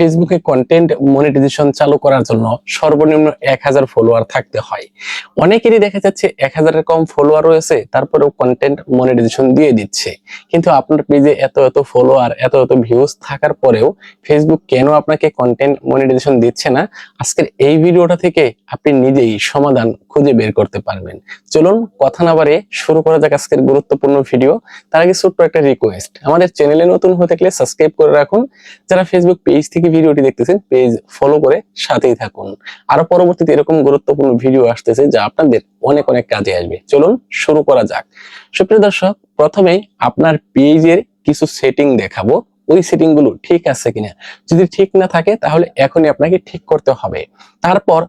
ফেসবুকে content monetization চালু করার জন্য সর্বনিম্ন এক হাজার ফলোয়ার থাকতে হয়। অনেকেরই দেখা যাচ্ছে এক হাজারের কম ফলোয়ার রয়েছে, তারপরেও কন্টেন্ট মনিটাইজেশন দিয়ে দিচ্ছে। কিন্তু আপনার পেজে এত এত ফলোয়ার এত এত ভিউজ থাকার পরেও ফেসবুক কেন আপনাকে কন্টেন্ট মনিটাইজেশন দিচ্ছে না? আজকের এই ভিডিওটা থেকে আপনি নিজেই সমাধান খুঁজে বের করতে পারবেন। চলুন কথা না বাড়িয়ে শুরু করা যাক আজকের গুরুত্বপূর্ণ ভিডিও তার আগে ছোট্ট একটা রিকোয়েস্ট আমাদের চ্যানেলে নতুন হয়ে থাকলে সাবস্ক্রাইব করে রাখুন। যারা ফেসবুক পেজ থেকে ভিডিওটি দেখতেছেন পেজ ফলো করে সাথেই থাকুন। আরও পরবর্তীতে এরকম গুরুত্বপূর্ণ ভিডিও আসতেছে যা আপনাদের অনেক অনেক কাজে আসবে। চলুন শুরু করা যাক। সুপ্রিয় দর্শক, প্রথমে আপনার পেজের কিছু সেটিং দেখাবো। ওই সেটিংগুলো ঠিক আছে কিনা? যদি ঠিক না থাকে, তাহলে এখনই আপনাকে ঠিক করতে হবে। তারপর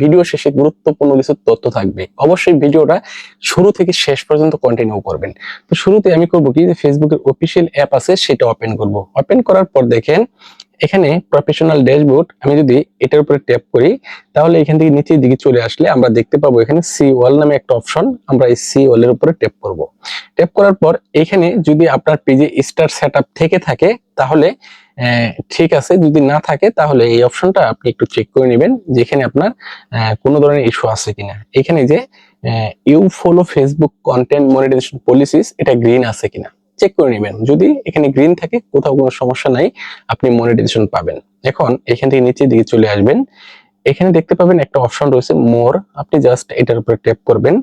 ভিডিও শেষে গুরুত্বপূর্ণ কিছু তথ্য থাকবে। অবশ্যই ভিডিওটা শুরু থেকে শেষ পর্যন্ত কন্টিনিউ করবেন। তো শুরুতে আমি করব কি যে ফেসবুকের অফিসিয়াল অ্যাপ আছে, সেটা ওপেন করব। ওপেন করার পর দেখেন এখানে প্রফেশনাল ড্যাশবোর্ড আমি যদি এটার উপরে ট্যাপ করি, তাহলে এখান থেকে নিচের দিকে চলে আসলে আমরা দেখতে পাবো এখানে সি ওয়াল নামে একটা অপশন আমরা এই সি ওয়ালের উপরে ট্যাপ করব। ট্যাপ করার পর এখানে যদি আপনার পেজে স্টার সেটআপ থেকে থাকে, তাহলে ঠিক আছে, যদি না থাকে, তাহলে এই অপশনটা আপনি একটু চেক করে নেবেন, যেখানে আপনার কোনো ধরনের ইস্যু আছে কিনা। এখানে যে you follow Facebook content monetisation policies এটা গ্রিন আছে কিনা। চেক করে নেবেন। যদি এখানে গ্রিন থাকে, কোথাও কোনো সমস্যা নাই, আপনি মনিটাইজেশন পাবেন। এখন এখান থেকে নিচের দিকে চলে আসবেন। এখানে দেখতে পাবেন একটা অপশন রয়েছে মোর আপনি জাস্ট এটার উপরে ট্যাপ করবেন।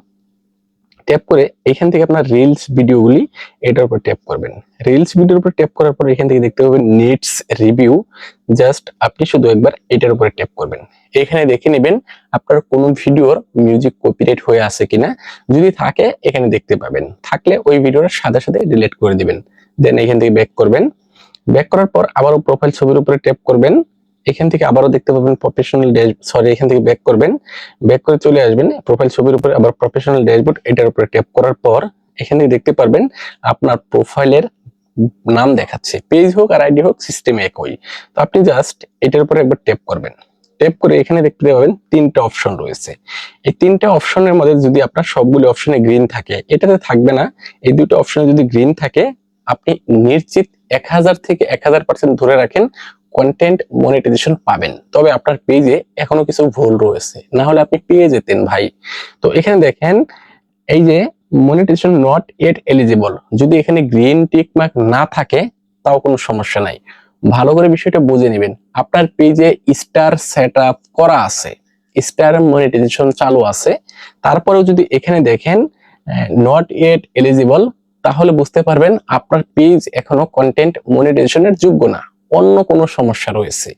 ট্যাপ করে এখান থেকে আপনার রিলস ভিডিওগুলি এটার উপর ট্যাপ করবেন। রিলস ভিডিওর উপর ট্যাপ করার পর এখান থেকে দেখতে পাবেন নিটস রিভিউ জাস্ট আপনি শুধু একবার এটার উপরে ট্যাপ করবেন। এখানে দেখে নেবেন আপনার কোন ভিডিওর মিউজিক কপিরাইট হয়ে আছে কিনা। যদি থাকে, এখানে দেখতে পাবেন। থাকলে ওই ভিডিওটা সাথে সাথে ডিলিট করে দিবেন। দেন এখান থেকে ব্যাক করবেন। ব্যাক করার পর আবারও প্রোফাইল ছবির উপরে ট্যাপ করবেন। এখান থেকে আবারও দেখতে পাবেন প্রফেশনাল ড্যাশ সরি এখান থেকে ব্যাক করবেন। ব্যাক করে চলে আসবেন। প্রোফাইল ছবির উপরে আবার প্রফেশনাল ড্যাশবোর্ড এটার উপরে ট্যাপ করার পর এখানে দেখতে পারবেন আপনার প্রোফাইলের নাম দেখাচ্ছে। পেজ হোক আর আইডি হোক সিস্টেম একই। তো আপনি জাস্ট এটার উপরে একবার ট্যাপ করবেন। ট্যাপ করে এখানে দেখতে পাবেন তিনটা অপশন রয়েছে। এই তিনটা অপশনের মধ্যে যদি আপনার সবগুলো অপশনে গ্রিন থাকে, এটাতে থাকবে না। এই দুটো অপশনে যদি গ্রিন থাকে, আপনি নিশ্চিত এক হাজার থেকে এক হাজার পার্সেন্ট ধরে রাখেন কন্টেন্ট মনিটাইজেশন পাবেন। তবে আপনার পেজে এখনও কিছু ভুল রয়েছে। না হলে আপনি পেয়ে যেতেন ভাই। তো এখানে দেখেন, এই যে মনিটাইজেশন নট এট এলিজিবল যদি এখানে গ্রিন টিক মার্ক না থাকে, তাও কোনো সমস্যা নাই। ভালো করে বিষয়টা বুঝে নেবেন। আপনার পেজে স্টার সেট করা আছে স্টার মনিটাইজেশন চালু আছে। তারপরেও যদি এখানে দেখেন নট এট এলিজিবল তাহলে বুঝতে পারবেন আপনার পেজ এখনও কন্টেন্ট মনিটাইজেশনের যোগ্য না। অন্য কোনো সমস্যা রয়েছে।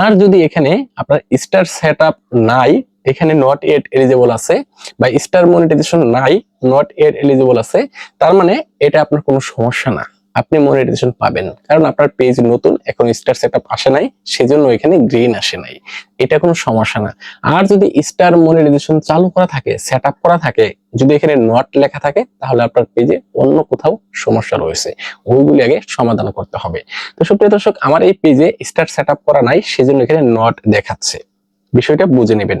আর যদি এখানে আপনার স্টার সেট নাই, এখানে নট এট এলিজেবল আছে বা স্টার মনিটাইজেশন নাই নট এট এলিজেবল আছে, তার মানে এটা আপনার কোনো সমস্যা না। আপনি মনিটাইজেশন পাবেন। কারণ আপনার পেজ নতুন, এখন স্টার সেটআপ আসে নাই, সেজন্য এখানে গ্রিন আসে নাই। এটা কোনো সমস্যা না। আর যদি স্টার মনিটাইজেশন চালু করা থাকে সেটআপ করা থাকে, যদি এখানে নট লেখা থাকে, তাহলে আপনার পেজে অন্য কোথাও সমস্যা রয়েছে। ওইগুলি আগে সমাধান করতে হবে। তো সুপ্রিয় দর্শক, আমার এই পেজে স্টার সেটআপ করা নাই, সেজন্য এখানে নট দেখাচ্ছে। বিষয়টা বুঝে নেবেন।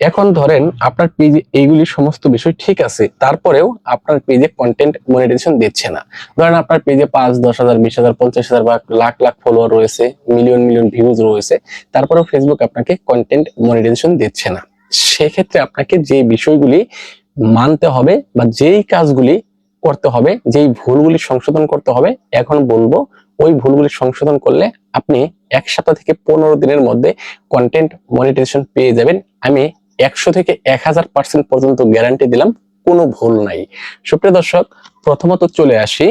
এখন ধরেন আপনার পেজে এইগুলি সমস্ত বিষয় ঠিক আছে, তারপরেও আপনার পেজে কন্টেন্ট মনিটাইজেশন দিচ্ছে না। ধরেন আপনার পেজে পাঁচ, দশ হাজার, বিশ হাজার, পঞ্চাশ হাজার বা লাখ লাখ ফলোয়ার রয়েছে মিলিয়ন মিলিয়ন ভিউজ রয়েছে, তারপরেও ফেসবুক আপনাকে কন্টেন্ট মনিটাইজেশন দিচ্ছে না। সেক্ষেত্রে আপনাকে যে বিষয়গুলি মানতে হবে বা যেই কাজগুলি করতে হবে, যেই ভুলগুলি সংশোধন করতে হবে, এখন বলব ওই ভুলগুলি সংশোধন করলে আপনি এক সপ্তাহ থেকে পনেরো দিনের মধ্যে কন্টেন্ট মনিটাইজেশন পেয়ে যাবেন। আমি একশো থেকে এক হাজার পর্যন্ত গ্যারান্টি দিলাম, কোনো ভুল নাই। সুপ্রিয় দর্শক, প্রথমত চলে আসি।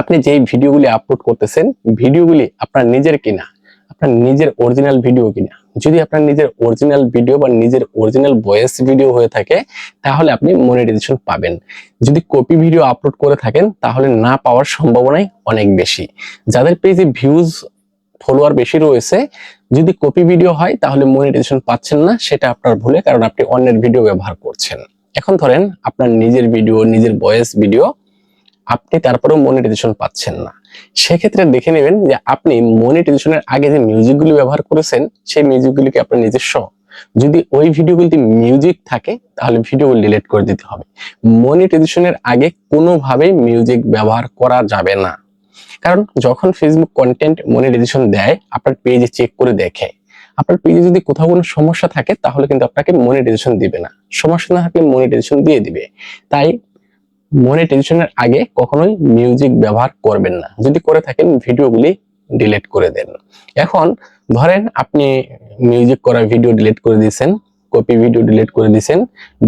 আপনি যেই ভিডিওগুলি আপলোড করতেছেন, ভিডিওগুলি আপনার নিজের কিনা? আপনার নিজের অরিজিনাল ভিডিও কিনা? যদি আপনার নিজের অরিজিনাল ভিডিও বা নিজের অরিজিনাল ভয়েস ভিডিও হয়ে থাকে, তাহলে আপনি মনিটাইজেশন পাবেন। যদি কপি ভিডিও আপলোড করে থাকেন, তাহলে না পাওয়ার সম্ভাবনাই অনেক বেশি। যাদের পেজে ভিউজ ফলোয়ার বেশি রয়েছে, যদি কপি ভিডিও হয়, তাহলে মনিটাইজেশন পাচ্ছেন না, সেটা আপনার ভুলে, কারণ আপনি অন্যের ভিডিও ব্যবহার করছেন। এখন ধরেন, আপনার নিজের ভিডিও নিজের ভয়েস ভিডিও আপনি তারপরেও মনিটাইজেশন পাচ্ছেন না। সেক্ষেত্রে দেখে নেবেন যে আপনি মনিটাইজেশনের আগে যে মিউজিকগুলি ব্যবহার করেছেন, সেই মিউজিকগুলিকে আপনার নিজস্ব। যদি ওই ভিডিওগুলিতে মিউজিক থাকে, তাহলে ভিডিওগুলো ডিলিট করে দিতে হবে। মনিটাইজেশনের আগে কোনোভাবেই মিউজিক ব্যবহার করা যাবে না। কারণ যখন ফেসবুক কন্টেন্ট মনিটাইজেশন দেয়, আপনার পেজে চেক করে দেখে। আপনার পেজে যদি কোথাও কোনো সমস্যা থাকে, তাহলে কিন্তু আপনাকে মনিটাইজেশন দিবে না। সমস্যা না থাকলে মনিটাইজেশন দিয়ে দিবে। তাই মনিটাইজেশনের আগে কখনোই মিউজিক ব্যবহার করবেন না। যদি করে থাকেন ভিডিওগুলি ডিলিট করে দেন। এখন ধরেন আপনি মিউজিক করা ভিডিও ডিলিট করে দিয়েছেন। কপি ভিডিও ডিলিট করে দিয়েছেন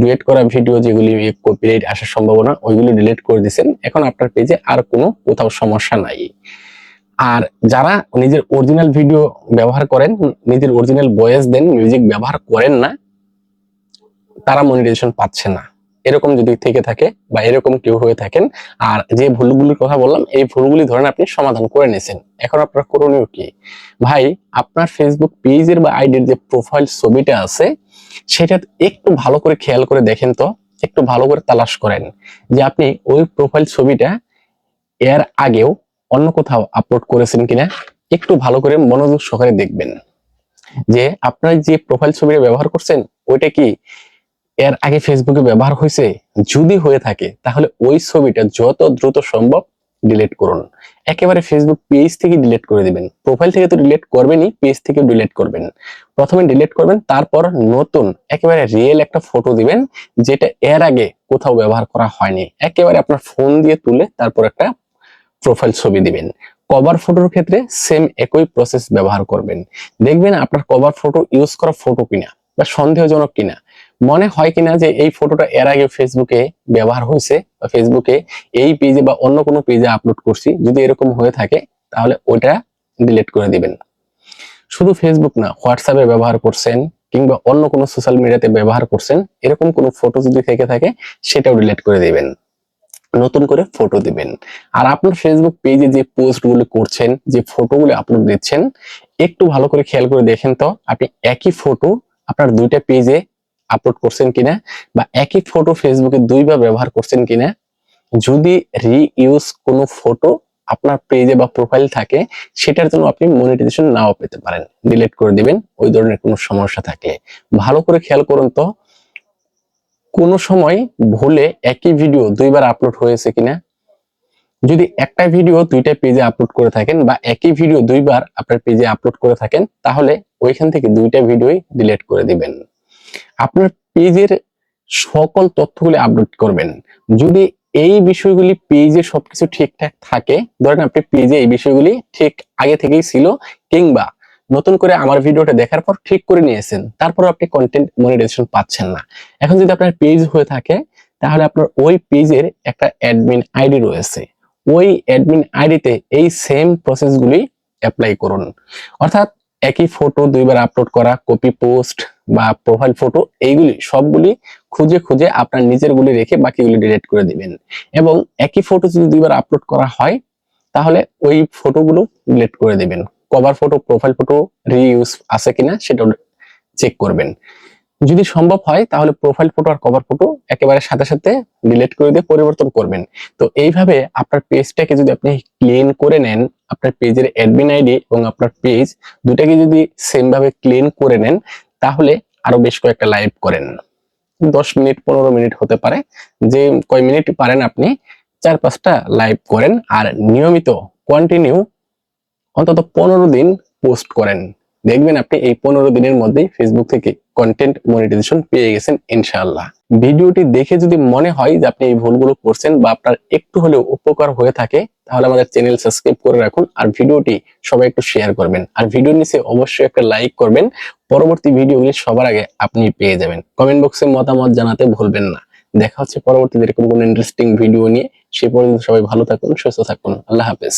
ডুয়েট করা ভিডিও যেগুলি কপিরাইট আসার সম্ভাবনা, ওইগুলো ডিলিট করে দিয়েছেন এখন আপনার পেজে আর কোনো কোথাও সমস্যা নাই। আর যারা নিজের অরিজিনাল ভিডিও ব্যবহার করেন, নিজের অরিজিনাল ভয়েস দেন মিউজিক ব্যবহার করেন না, তারা মনিটাইজেশন পাচ্ছে না। এরকম যদি থেকে থাকে বা এরকম কেউ হয়ে থাকেন, আর যে ভুলগুলির কথা বললাম, এই ভুলগুলি ধরেন আপনি সমাধান করে নিয়েছেন। এখন আপনার করণীয় কি? ভাই, আপনার ফেসবুক পেজের বা আইডির যে প্রোফাইল ছবিটা আছে, সেটা একটু ভালো করে খেয়াল করে দেখেন তো, একটু ভালো করে তালাশ করেন যে আপনি ওই প্রোফাইল ছবিটা এর আগেও অন্য কোথাও আপলোড করেছেন কিনা, একটু ভালো করে মনোযোগ সহকারে দেখবেন। যে আপনার যে প্রোফাইল ছবিটা ব্যবহার করছেন, ওইটা কি এর আগে ফেসবুকে ব্যবহার হয়েছে, যদি হয়ে থাকে, তাহলে ওই ছবিটা যত দ্রুত সম্ভব ডিলিট করুন। একেবারে ফেসবুক পেজ থেকে ডিলিট করে দিবেন। প্রোফাইল থেকে তো ডিলিট করবেনই পেজ থেকে ডিলিট করবেন। প্রথমে ডিলিট করবেন, তারপর নতুন, একেবারে রিয়েল একটা ফটো দিবেন, যেটা এর আগে কোথাও ব্যবহার করা হয়নি। একেবারে আপনার ফোন দিয়ে তুলে তারপর একটা প্রোফাইল ছবি দিবেন। কভার ফটোর ক্ষেত্রে সেম একই প্রসেস ব্যবহার করবেন। দেখবেন আপনার কভার ফটো ইউজ করা ফটো কিনা, বা সন্দেহজনক কিনা। মনে হয় কিনা যে এই ফটোটা এর আগে ফেসবুকে ব্যবহার হয়েছে বা ফেসবুকে এই পেজে বা অন্য কোনো পেজে আপলোড করছি, যদি এরকম হয়ে থাকে, তাহলে ওটা ডিলিট করে দিবেন। শুধু ফেসবুক না হোয়াটসঅ্যাপে ব্যবহার করছেন কিংবা অন্য কোনো সোশ্যাল মিডিয়াতে ব্যবহার করছেন, এরকম কোনো ফটো যদি থেকে থাকে, সেটাও ডিলিট করে দিবেন। নতুন করে ফটো দিবেন। আর আপনার ফেসবুক পেজে যে পোস্টগুলো করছেন, যে ফটোগুলো আপলোড দিচ্ছেন, একটু ভালো করে খেয়াল করে দেখেন তো, আপনি একই ফটো আপনার দুইটা পেজে আপলোড করছেন কিনা বা একই ফটো ফেসবুকে দুইবার ব্যবহার করছেন কিনা, যদি রিইউজ কোনো ফটো আপনার পেজে বা প্রোফাইল থাকে, সেটার জন্য আপনি মনিটাইজেশন নাও পেতে পারেন। ডিলিট করে দিবেন, ওই ধরনের কোনো সমস্যা থাকলে ভালো করে খেয়াল করুন তো, কোনো সময় ভুলে একই ভিডিও দুইবার আপলোড হয়েছে কিনা, যদি একটা ভিডিও দুইটা পেজে আপলোড করে থাকেন বা একই ভিডিও দুইবার আপনার পেজে আপলোড করে থাকেন, তাহলে ওইখান থেকে দুইটা ভিডিওই ডিলিট করে দিবেন। আপনার পেজের সকল তথ্যগুলি আপলোড করবেন। যদি এই বিষয়গুলি পেজে সবকিছু ঠিকঠাক থাকে, ধরেন আপনি পেজে এই বিষয়গুলি ঠিক আগে থেকেই ছিল, কিংবা নতুন করে আমার ভিডিওটা দেখার পর ঠিক করে নিয়েছেন, তারপর আপনি কন্টেন্ট মনিটাইজেশন পাচ্ছেন না। এখন যদি আপনার পেজ হয়ে থাকে, তাহলে আপনার ওই পেজের একটা অ্যাডমিন আইডি রয়েছে। ওই অ্যাডমিন আইডিতে এই সেম প্রসেসগুলি অ্যাপ্লাই করুন। অর্থাৎ একই ফটো দুইবার আপলোড করা কপি পোস্ট বা প্রোফাইল ফটো এইগুলি সবগুলি খুঁজে খুঁজে আপনার নিজের গুলি রেখে বাকিগুলি ডিলিট করে দিবেন। এবং একই ফটো যদি দুইবার আপলোড করা হয়, তাহলে ওই ফটোগুলো ডিলিট করে দিবেন। Cover photo profile photo reuse আছে কিনা সেটা চেক করবেন। যদি সম্ভব হয়, তাহলে প্রোফাইল ফটো আর কভার ফটো একেবারে সাথে সাথে ডিলিট করে দিয়ে পরিবর্তন করবেন। তো এইভাবে আপনার পেজটাকে যদি আপনি ক্লিন করে নেন, আপনার পেজের অ্যাডমিন আইডি এবং আপনার পেজ দুটাকে যদি সেম ভাবে ক্লিন করে নেন, তাহলে আরও বেশ কয়েকটা লাইভ করেন। দশ মিনিট, পনেরো মিনিট হতে পারে। যে কয় মিনিট পারেন আপনি, চার পাঁচটা লাইভ করেন আর নিয়মিত কন্টিনিউ অন্তত পনেরো দিন পোস্ট করেন। দেখবেন আপনি এই পনেরো দিনের মধ্যেই ফেসবুক থেকে কন্টেন্ট মনিটাইজেশন পেয়ে গেছেন, ইনশাআল্লাহ। ভিডিওটি দেখে যদি মনে হয় যে আপনি এই ভুলগুলো করছেন বা আপনার একটু হলেও উপকার হয়ে থাকে তাহলে আমাদের চ্যানেল সাবস্ক্রাইব করে রাখুন আর ভিডিওটি সবাই একটু শেয়ার করবেন। আর ভিডিওর নিচে অবশ্যই একটা লাইক করবেন। পরবর্তী ভিডিওগুলি সবার আগে আপনি পেয়ে যাবেন। কমেন্ট বক্সে মতামত জানাতে ভুলবেন না। দেখা হচ্ছে পরবর্তীতে এরকম কোনো ইন্টারেস্টিং ভিডিও নিয়ে। সে পর্যন্ত সবাই ভালো থাকুন, সুস্থ থাকুন। আল্লাহ হাফেজ।